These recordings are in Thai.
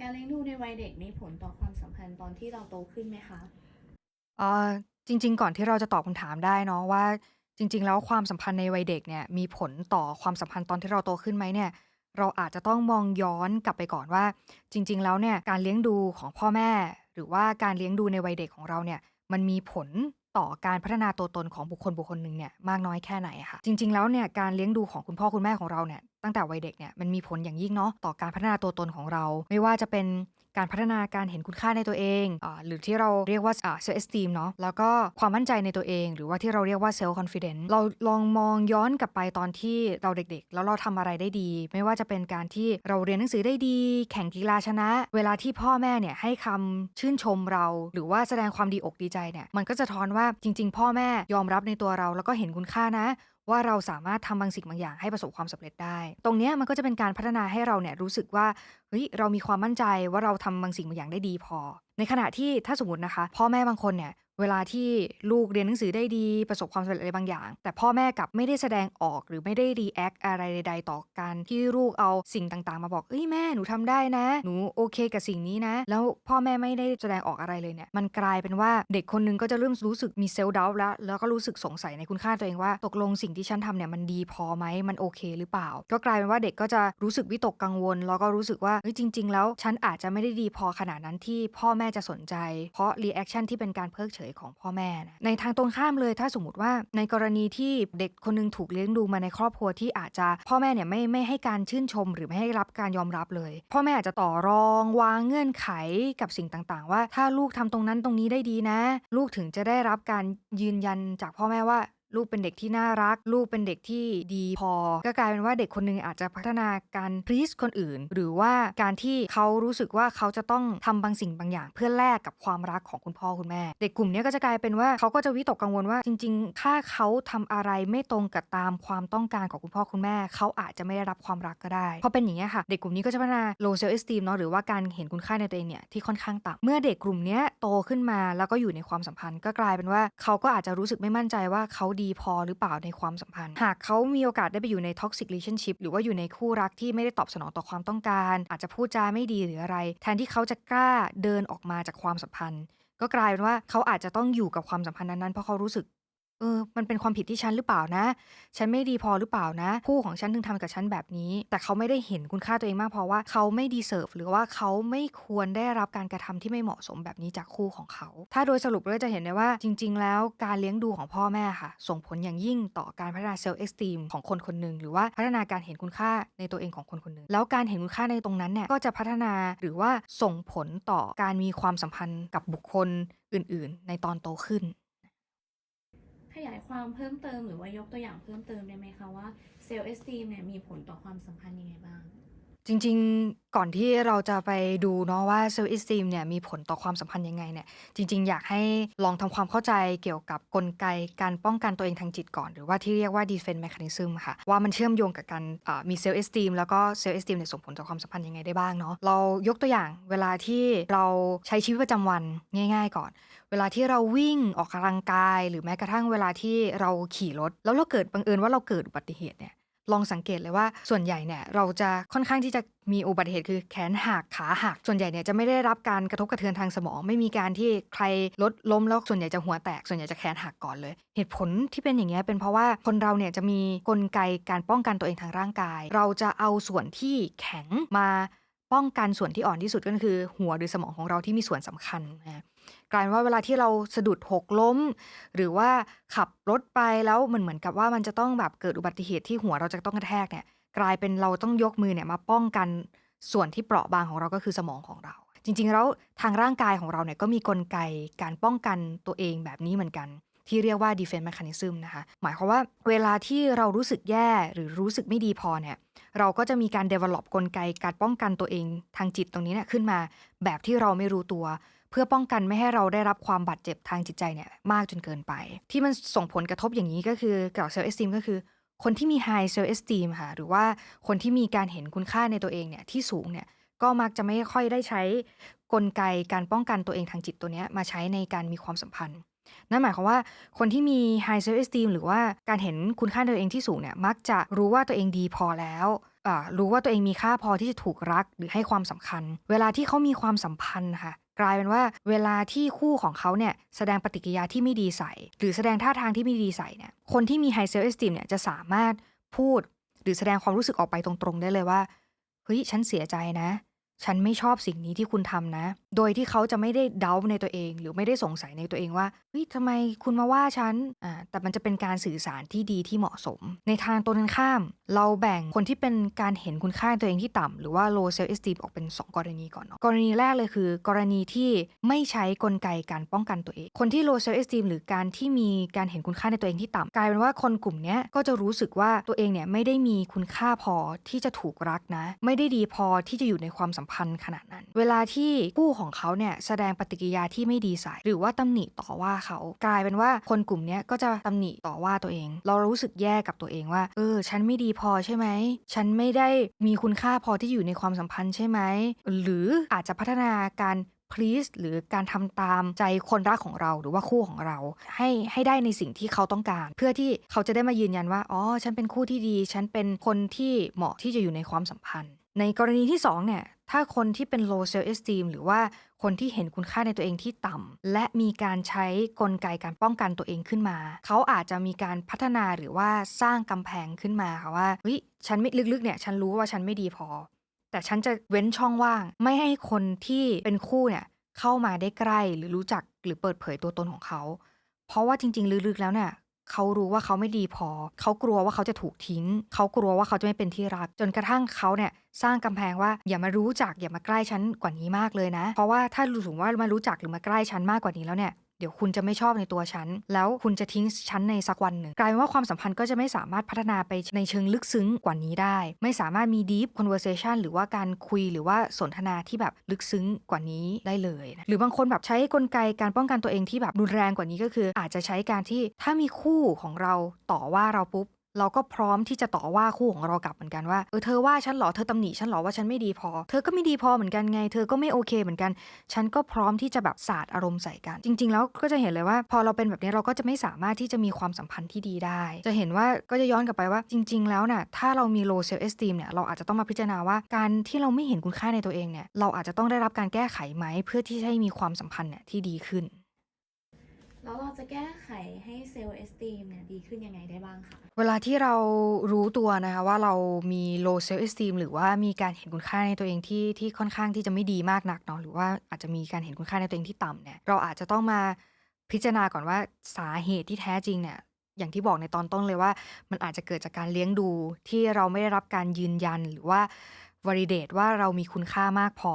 การเลี้ยงดูในวัยเด็กมีผลต่อความสัมพันธ์ตอนที่เราโตขึ้นไหมคะ?เอ่อจริง ๆ ก่อนที่เราจะตอบคำถามได้เนาะว่า จริง ๆ แล้วความสัมพันธ์ในวัยเด็กเนี่ยมีผลต่อความสัมพันธ์ตอนที่เราโตขึ้นไหมเนี่ย เราอาจจะต้องมองย้อนกลับไปก่อนว่า จริง ๆ แล้วเนี่ยการเลี้ยงดูของพ่อแม่ หรือว่าการเลี้ยงดูในวัยเด็กของเราเนี่ยมันมีผล ต่อการพัฒนาตัวตนของบุคคลบุคคลหนึ่งเนี่ยมากน้อยแค่ไหนอะค่ะ จริง ๆ แล้วเนี่ยการเลี้ยงดูของคุณพ่อคุณแม่ของเราเนี่ยตั้งแต่วัยเด็กเนี่ยมันมีผลอย่างยิ่งเนาะต่อการพัฒนาตัวตนของเรา ไม่ว่าจะเป็น การพัฒนาการเห็นคุณค่าในตัวเองอหรือที่เราเรียกว่า self esteem เนาะแล้วก็ความมั่นใจในตัวเอง หรือว่าที่เราเรียกว่า self confidence เราลองมองย้อนกลับไปตอนที่เราเด็กๆ แล้วเราทำอะไรได้ดี ไม่ว่าจะเป็นการที่เราเรียนหนังสือได้ดี แข่งกีฬาชนะ เวลาที่พ่อแม่เนี่ยให้คำชื่นชมเรา หรือว่าแสดงความดีอกดีใจเนี่ยมันก็สะท้อนว่าจริง ๆ พ่อแม่ยอมรับในตัวเราแล้วก็เห็นคุณค่านะว่าเราสามารถทำบางสิ่งบางอย่างให้ประสบความสำเร็จได้ ตรงเนี้ยมันก็จะเป็นการพัฒนาให้เราเนี่ยรู้สึกว่าเฮ้ยเรามีความมั่นใจว่าเราทำบางสิ่งบางอย่างได้ดีพอ ในขณะที่ถ้าสมมตินะคะ พ่อแม่บางคนเนี่ยเวลาที่ลูกเรียนหนังสือได้ดีประสบความสำเร็จอะไรบางอย่าง แต่พ่อแม่กลับไม่ได้แสดงออกหรือไม่ได้รีแอกอะไรใดๆต่อการที่ลูกเอาสิ่งต่างๆ มาบอกเฮ้ยแม่หนูทำได้นะ หนูโอเคกับสิ่งนี้นะ แล้วพ่อแม่ไม่ได้แสดงออกอะไรเลยเนี่ยมันกลายเป็นว่าเด็กคนหนึ่งก็จะเริ่มรู้สึกมี self doubt แล้ว แล้วก็รู้สึกสงสัยในคุณค่าตัวเองว่า ตกลงสิ่งที่ฉันทำเนี่ยมันดีพอไหมมันโอเคหรือเปล่า ก็กลายเป็นว่าเด็กก็จะรู้สึกวิตกกังวล แล้วก็รู้สึกว่าเฮ้ยจริง ๆ แล้วฉันอาจจะไม่ได้ดีพอขนาดนั้นที่พ่อแม่จะสนใจ เพราะรีแอกชันที่เป็นการเพิกเฉยของพ่อแม่นะในทางตรงข้ามเลยถ้าสมมติว่าในกรณีที่เด็กคนหนึ่งถูกเลี้ยงดูมาในครอบครัวที่อาจจะพ่อแม่เนี่ยไม่ไม่ให้การชื่นชม หรือไม่ให้รับการยอมรับเลย พ่อแม่อาจจะต่อรองวางเงื่อนไขกับสิ่งต่างๆ ว่าถ้าลูกทำตรงนั้นตรงนี้ได้ดีนะ ลูกถึงจะได้รับการยืนยันจากพ่อแม่ว่า ลูกเป็นเด็กที่น่ารัก ลูกเป็นเด็กที่ดีพอ ก็กลายเป็นว่าเด็กคนหนึ่งอาจจะพัฒนาการ please คนอื่น หรือว่าการที่เขารู้สึกว่าเขาจะต้องทำบางสิ่งบางอย่าง เพื่อแลกกับความรักของคุณพ่อคุณแม่ เด็กกลุ่มนี้ก็จะกลายเป็นว่าเขาก็จะวิตกกังวลว่า จริงๆ ถ้าเขาทำอะไรไม่ตรงกับตามความต้องการของคุณพ่อคุณแม่ เขาอาจจะไม่ได้รับความรักก็ได้พอเป็นอย่างเงี้ยค่ะเด็กกลุ่มนี้ก็จะพัฒนา low self esteem เนาะหรือว่าการเห็นคุณค่าในตัวเองเนี่ยที่ค่อนข้างต่ำเมื่อเด็กกลุ่มนี้โตขึ้นมาแล้วก็อยู่ในความสัมพันธ์ ก็กลายเป็นว่าเขาก็อาจจะรู้สึกไม่มั่นใจว่าเขาดีพอหรือเปล่าในความสัมพันธ์ หากเขามีโอกาสได้ไปอยู่ในท็อกซิกเลชั่นชิพหรือว่าอยู่ในคู่รักที่ไม่ได้ตอบสนองต่อความต้องการ อาจจะพูดจาไม่ดีหรืออะไร แทนที่เขาจะกล้าเดินออกมาจากความสัมพันธ์ ก็กลายเป็นว่าเขาอาจจะต้องอยู่กับความสัมพันธ์นั้นๆเพราะเขารู้สึก เออ มันเป็นความผิดที่ฉันหรือเปล่านะ ฉันไม่ดีพอหรือเปล่านะ คู่ของฉันถึงทำกับฉันแบบนี้ แต่เขาไม่ได้เห็นคุณค่าตัวเองมากพอว่าเขาไม่ deserve หรือว่าเขาไม่ควรได้รับการกระทำที่ไม่เหมาะสมแบบนี้จากคู่ของเขา ถ้าโดยสรุปก็จะเห็นได้ว่าจริง ๆ แล้วการเลี้ยงดูของพ่อแม่ค่ะ ส่งผลอย่างยิ่งต่อการพัฒนา self esteem ของคนคนหนึ่งหรือว่าพัฒนาการเห็นคุณค่าในตัวเองของคนคนหนึ่งแล้วการเห็นคุณค่าในตรงนั้นเนี่ยก็จะพัฒนาหรือว่าส่งผลต่อการมีความสัมพันธ์กับบุคคลอื่น ๆ ในตอนโตขึ้น ยายความเพิ่มเติมหรือว่ายกตัวอย่างเพิ่มเติมได้ไหมคะว่าเซลล์เอสตีมเนี่ยมีผลต่อความสัมพันธ์ยังไงบ้าง? จริง ๆ ก่อนที่เราจะไปดูเนาะว่า self esteem เนี่ยมีผลต่อความสัมพันธ์ยังไงเนี่ย จริง ๆ อยากให้ลองทำความเข้าใจเกี่ยวกับกลไกการป้องกันตัวเองทางจิตก่อน หรือว่าที่เรียกว่า defense mechanism ค่ะ ว่ามันเชื่อมโยงกับการอ่ามี self esteem แล้วก็ self esteem เนี่ยส่งผลต่อความสัมพันธ์ยังไงได้บ้างเนาะ เรายกตัวอย่างเวลาที่เราใช้ชีวิตประจำวันง่าย ๆ ก่อน เวลาที่เราวิ่งออกกำลังกาย หรือแม้กระทั่งเวลาที่เราขี่รถ แล้วเราเกิดบังเอิญว่าเราเกิดอุบัติเหตุเนี่ย ลองสังเกตเลยว่าส่วนใหญ่เนี่ยเราจะค่อนข้างที่จะมีอุบัติเหตุคือแขนหักขาหักส่วนใหญ่เนี่ยจะไม่ได้รับการกระทบกระเทือนทางสมอง ไม่มีการที่ใครรถล้มแล้วส่วนใหญ่จะหัวแตก ส่วนใหญ่จะแขนหักก่อนเลย เหตุผลที่เป็นอย่างเงี้ยเป็นเพราะว่าคนเราเนี่ยจะมีกลไกการป้องกันตัวเองทางร่างกาย เราจะเอาส่วนที่แข็งมาป้องกันส่วนที่อ่อนที่สุดก็คือหัวหรือสมองของเราที่มีส่วนสำคัญนะ กลายว่าเวลาที่เราสะดุดหกล้ม หรือว่าขับรถไปแล้วมันเหมือนกับว่ามันจะต้องแบบเกิดอุบัติเหตุที่หัวเราจะต้องกระแทกเนี่ยกลายเป็นเราต้องยกมือเนี่ยมาป้องกันส่วนที่เปราะบางของเราก็คือสมองของเรา จริงๆแล้วทางร่างกายของเราเนี่ยก็มีกลไกการป้องกันตัวเองแบบนี้เหมือนกัน ที่เรียกว่า defense mechanism นะคะหมายความว่าเวลาที่เรารู้สึกแย่หรือรู้สึกไม่ดีพอเนี่ยเราก็จะมีการ develop กลไกการป้องกันตัวเองทางจิตตรงนี้เนี่ยขึ้นมาแบบที่เราไม่รู้ตัว เพื่อป้องกันไม่ให้เราได้รับความบาดเจ็บทางจิตใจเนี่ยมากจนเกินไป ที่มันส่งผลกระทบอย่างนี้ก็คือกับ self esteem ก็คือ คนที่มี high self esteem ค่ะหรือว่าคนที่มีการเห็นคุณค่าในตัวเองเนี่ยที่สูงเนี่ยก็มักจะไม่ค่อยได้ใช้กลไกการป้องกันตัวเองทางจิตตัวเนี้ยมาใช้ในการมีความสัมพันธ์ นั่นหมายความว่าคนที่มี high self esteem หรือว่าการเห็นคุณค่าตัวเองที่สูงเนี่ยมักจะรู้ว่าตัวเองดีพอแล้วอ่ารู้ว่าตัวเองมีค่าพอที่จะถูกรักหรือให้ความสำคัญ เวลาที่เขามีความสัมพันธ์ค่ะ กลายเป็นว่าเวลาที่คู่ของเขาเนี่ยแสดงปฏิกิริยาที่ไม่ดีใส่ หรือแสดงท่าทางที่ไม่ดีใส่เนี่ยคนที่มีไฮเซลเอสติมเนี่ยจะสามารถพูด หรือแสดงความรู้สึกออกไปตรงๆ ได้เลยว่าเฮ้ยฉันเสียใจนะ ฉันไม่ชอบสิ่งนี้ที่คุณทำนะ โดยที่เขาจะไม่ได้เดาในตัวเอง หรือไม่ได้สงสัยในตัวเองว่าเฮ้ยทำไมคุณมาว่าฉันอ่าแต่มันจะเป็นการสื่อสารที่ดีที่เหมาะสม ในทางตรงกันข้าม เราแบ่งคนที่เป็นการเห็นคุณค่าตัวเองที่ต่ำหรือว่า low self esteem ออกเป็น 2 กรณีก่อนเนาะกรณีแรกเลยคือ กรณีที่ไม่ใช้กลไกการป้องกันตัวเอง คนที่ low self esteem หรือการที่มีการเห็นคุณค่าในตัวเองที่ต่ำกลายเป็นว่าคนกลุ่มนี้ก็จะรู้สึกว่าตัวเองเนี่ยไม่ได้มีคุณค่าพอที่จะถูกรักนะ ไม่ได้ดีพอที่จะอยู่ในความสัมพันธ์ขนาดนั้น เวลาที่คู่ของเขาเนี่ยแสดงปฏิกิริยาที่ไม่ดีใส่หรือว่าตำหนิต่อว่าเขา กลายเป็นว่าคนกลุ่มนี้ก็จะตำหนิต่อว่าตัวเอง เรารู้สึกแย่กับตัวเองว่า เออ ฉันไม่ดีพอใช่ไหม ฉันไม่ได้มีคุณค่าพอที่อยู่ในความสัมพันธ์ใช่ไหม หรืออาจจะพัฒนาการ please หรือการทำตามใจคนรักของเราหรือว่าคู่ของเรา ให้ให้ได้ในสิ่งที่เขาต้องการ เพื่อที่เขาจะได้มายืนยันว่าอ๋อฉันเป็นคู่ที่ดี ฉันเป็นคนที่เหมาะที่จะอยู่ในความสัมพันธ์ ในกรณีที่สองเนี่ยถ้าคนที่เป็น low self esteem หรือว่าคนที่เห็นคุณค่าในตัวเองที่ต่ำ และมีการใช้กลไกการป้องกันตัวเองขึ้นมา เขาอาจจะมีการพัฒนาหรือว่าสร้างกำแพงขึ้นมาค่ะว่าเฮ้ยฉันไม่ลึกๆเนี่ยฉันรู้ว่าฉันไม่ดีพอ แต่ฉันจะเว้นช่องว่าง ไม่ให้คนที่เป็นคู่เนี่ยเข้ามาได้ใกล้หรือรู้จักหรือเปิดเผยตัวตนของเขา เพราะว่าจริง ๆ ลึกๆแล้วเนี่ย เขารู้ว่าเขาไม่ดีพอ เขากลัวว่าเขาจะถูกทิ้ง เขากลัวว่าเขาจะไม่เป็นที่รัก จนกระทั่งเขาเนี่ยสร้างกำแพงว่าอย่ามารู้จักอย่ามาใกล้ฉันกว่านี้มากเลยนะ เพราะว่าถ้ารู้สึกว่ามารู้จักหรือมาใกล้ฉันมากกว่านี้แล้วเนี่ย เดี๋ยวคุณจะไม่ชอบในตัวฉัน แล้วคุณจะทิ้งฉันในสักวันหนึ่ง กลายเป็นว่าความสัมพันธ์ก็จะไม่สามารถพัฒนาไปในเชิงลึกซึ้งกว่านี้ได้ ไม่สามารถมี deep conversation หรือว่าการคุยหรือว่าสนทนาที่แบบลึกซึ้งกว่านี้ได้เลยนะหรือบางคนแบบใช้กลไกการป้องกันตัวเองที่แบบรุนแรงกว่านี้ก็คือ อาจจะใช้การที่ถ้ามีคู่ของเราต่อว่าเราปุ๊บ เราก็พร้อมที่จะต่อว่าคู่ของเรากลับเหมือนกันว่าเออเธอว่าฉันเหรอเธอตำหนิฉันเหรอว่าฉันไม่ดีพอ เธอก็ไม่ดีพอเหมือนกันไง เธอก็ไม่โอเคเหมือนกัน ฉันก็พร้อมที่จะแบบสาดอารมณ์ใส่กัน จริง ๆ แล้วก็จะเห็นเลยว่า พอเราเป็นแบบนี้เราก็จะไม่สามารถที่จะมีความสัมพันธ์ที่ดีได้ จะเห็นว่าก็จะย้อนกลับไปว่าจริง ๆ แล้วน่ะถ้าเรามี low self esteem เนี่ยเราอาจจะต้องมาพิจารณาว่าการที่เราไม่เห็นคุณค่าในตัวเองเนี่ยเราอาจจะต้องได้รับการแก้ไขไหมเพื่อที่จะให้มีความสัมพันธ์เนี่ยที่ดีขึ้น แล้วเราจะแก้ไขให้เซลล์เอสตีมเนี่ยดีขึ้นยังไงได้บ้างคะเวลาที่เรารู้ตัวนะคะว่าเรามี low self esteem หรือว่ามีการเห็นคุณค่าในตัวเองที่ที่ค่อนข้างที่จะไม่ดีมากนักเนาะหรือว่าอาจจะมีการเห็นคุณค่าในตัวเองที่ต่ำเนี่ยเราอาจจะต้องมาพิจารณาก่อนว่าสาเหตุที่แท้จริงเนี่ยอย่างที่บอกในตอนต้นเลยว่า มันอาจจะเกิดจากการเลี้ยงดูที่เราไม่ได้รับการยืนยันหรือว่า validate ว่าเรามีคุณค่ามากพอ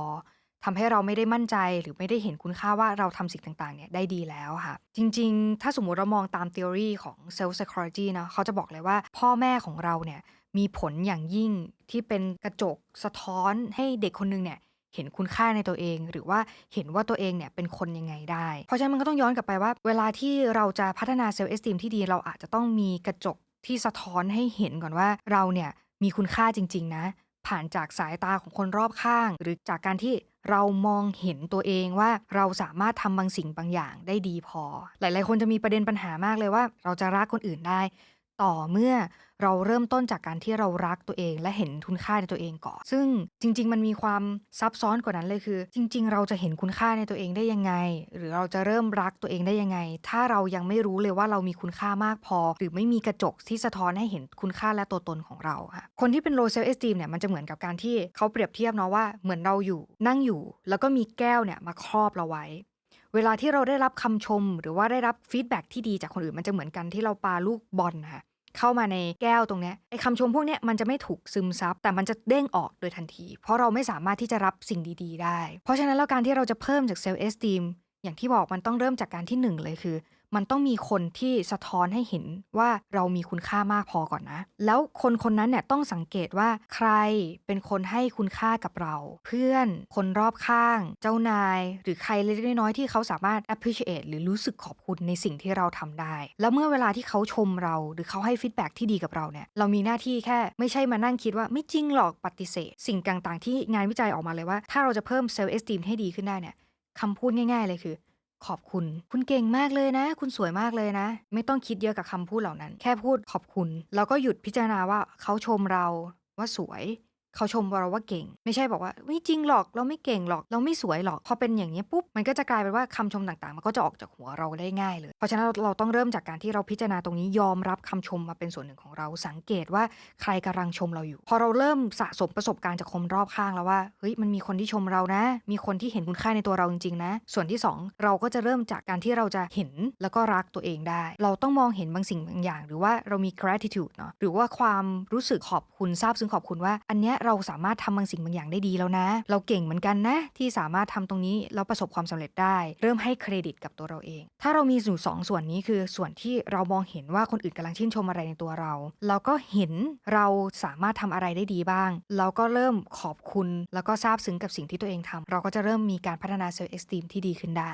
ทำให้เราไม่ได้มั่นใจหรือไม่ได้เห็นคุณค่าว่าเราทำสิ่งต่างๆเนี่ยได้ดีแล้วค่ะ จริงๆ ถ้าสมมุติเรามองตาม theory ของ self psychology นะเขาจะบอกเลยว่าพ่อแม่ของเราเนี่ยมีผลอย่างยิ่งที่เป็นกระจกสะท้อนให้เด็กคนหนึงเนี่ยเห็นคุณค่าในตัวเอง หรือว่าเห็นว่าตัวเองเนี่ยเป็นคนยังไงได้ เพราะฉะนั้นมันก็ต้องย้อนกลับไปว่า เวลาที่เราจะพัฒนา self esteem ที่ดีเราอาจจะต้องมีกระจกที่สะท้อนให้เห็นก่อนว่าเราเนี่ยมีคุณค่าจริง ๆ นะ ผ่านจากสายตาของคนรอบข้าง หรือจากการที่เรามองเห็นตัวเองว่าเราสามารถทำบางสิ่งบางอย่างได้ดีพอ หลาย ๆ คนจะมีประเด็นปัญหามากเลยว่า เราจะรักคนอื่นได้ ต่อเมื่อเราเริ่มต้นจากการที่เรารักตัวเองและเห็นคุณค่าในตัวเองก่อน ซึ่งจริง ๆ มันมีความซับซ้อนกว่านั้นเลยคือ จริง ๆ เราจะเห็นคุณค่าในตัวเองได้ยังไง หรือเราจะเริ่มรักตัวเองได้ยังไง ถ้าเรายังไม่รู้เลยว่าเรามีคุณค่ามากพอ หรือไม่มีกระจกที่สะท้อนให้เห็นคุณค่าและตัวตนของเราค่ะคนที่เป็น low self esteem เนี่ยมันจะเหมือนกับการที่เขาเปรียบเทียบเนาะว่าเหมือนเราอยู่นั่งอยู่ แล้วก็มีแก้วเนี่ยมาครอบเราไว้ เวลาที่เราได้รับคำชม หรือว่าได้รับฟีดแบ็กที่ดีจากคนอื่นมันจะเหมือนกันที่เราปาลูกบอลค่ะเข้ามาในแก้วตรงนี้ไอ้คำชมพวกเนี้ยมันจะไม่ถูกซึมซับแต่มันจะเด้งออกโดยทันที เพราะเราไม่สามารถที่จะรับสิ่งดี ๆ ได้ เพราะฉะนั้นแล้วการที่เราจะเพิ่มจากเซลล์เอสตีมอย่างที่บอกมันต้องเริ่มจากการที่หนึ่งเลยคือ มันต้องมีคนที่สะท้อนให้เห็นว่าเรามีคุณค่ามากพอก่อนนะ แล้วคนคนนั้นเนี่ยต้องสังเกตว่าใครเป็นคนให้คุณค่ากับเรา เพื่อนคนรอบข้าง เจ้านาย หรือใครเล็กน้อยที่เขาสามารถ appreciate หรือรู้สึกขอบคุณในสิ่งที่เราทำได้ แล้วเมื่อเวลาที่เขาชมเรา หรือเขาให้ feedback ที่ดีกับเราเนี่ยเรามีหน้าที่แค่ไม่ใช่มานั่งคิดว่าไม่จริงหรอกปฏิเสธ สิ่งต่างๆ ที่งานวิจัยออกมาเลยว่า ถ้าเราจะเพิ่ม self esteem ให้ดีขึ้นได้เนี่ยคำพูดง่าย ๆ เลยคือ ขอบคุณ คุณเก่งมากเลยนะ คุณสวยมากเลยนะ ไม่ต้องคิดเยอะกับคำพูดเหล่านั้น แค่พูดขอบคุณ แล้วก็หยุดพิจารณาว่าเขาชมเราว่าสวย เขาชมเราว่าเก่ง ไม่ใช่บอกว่าไม่จริงหรอกเราไม่เก่งหรอกเราไม่สวยหรอกพอเป็นอย่างนี้ปุ๊บมันก็จะกลายเป็นว่าคำชมต่างๆ มันก็จะออกจากหัวเราได้ง่ายเลย เพราะฉะนั้นเราเราต้องเริ่มจากการที่เราพิจารณาตรงนี้ยอมรับคำชมมาเป็นส่วนหนึ่งของเราสังเกตว่าใครกำลังชมเราอยู่ พอเราเริ่มสะสมประสบการณ์จากคนรอบข้างแล้วว่าเฮ้ยมันมีคนที่ชมเรานะ มีคนที่เห็นคุณค่าในตัวเราจริงๆนะ ส่วนที่สองเราก็จะเริ่มจากการที่เราจะเห็นแล้วก็รักตัวเองได้ เราต้องมองเห็นบางสิ่งบางอย่าง หรือว่าเรามี gratitude เนาะหรือว่าความรู้สึกขอบคุณซาบซึ้งขอบคุณว่า อันเนี้ยเราสามารถทำบางสิ่งบางอย่างได้ดีแล้วนะ เราเก่งเหมือนกันนะ ที่สามารถทำตรงนี้แล้วประสบความสำเร็จได้ เริ่มให้เครดิตกับตัวเราเอง ถ้าเรามีอยู่สองส่วนนี้คือส่วนที่เรามองเห็นว่าคนอื่นกำลังชื่นชมอะไรในตัวเรา เราก็เห็นเราสามารถทำอะไรได้ดีบ้าง เราก็เริ่มขอบคุณ แล้วก็ซาบซึ้งกับสิ่งที่ตัวเองทำเราก็จะเริ่มมีการพัฒนาเซลล์เอ็กซ์ตรีมที่ดีขึ้นได้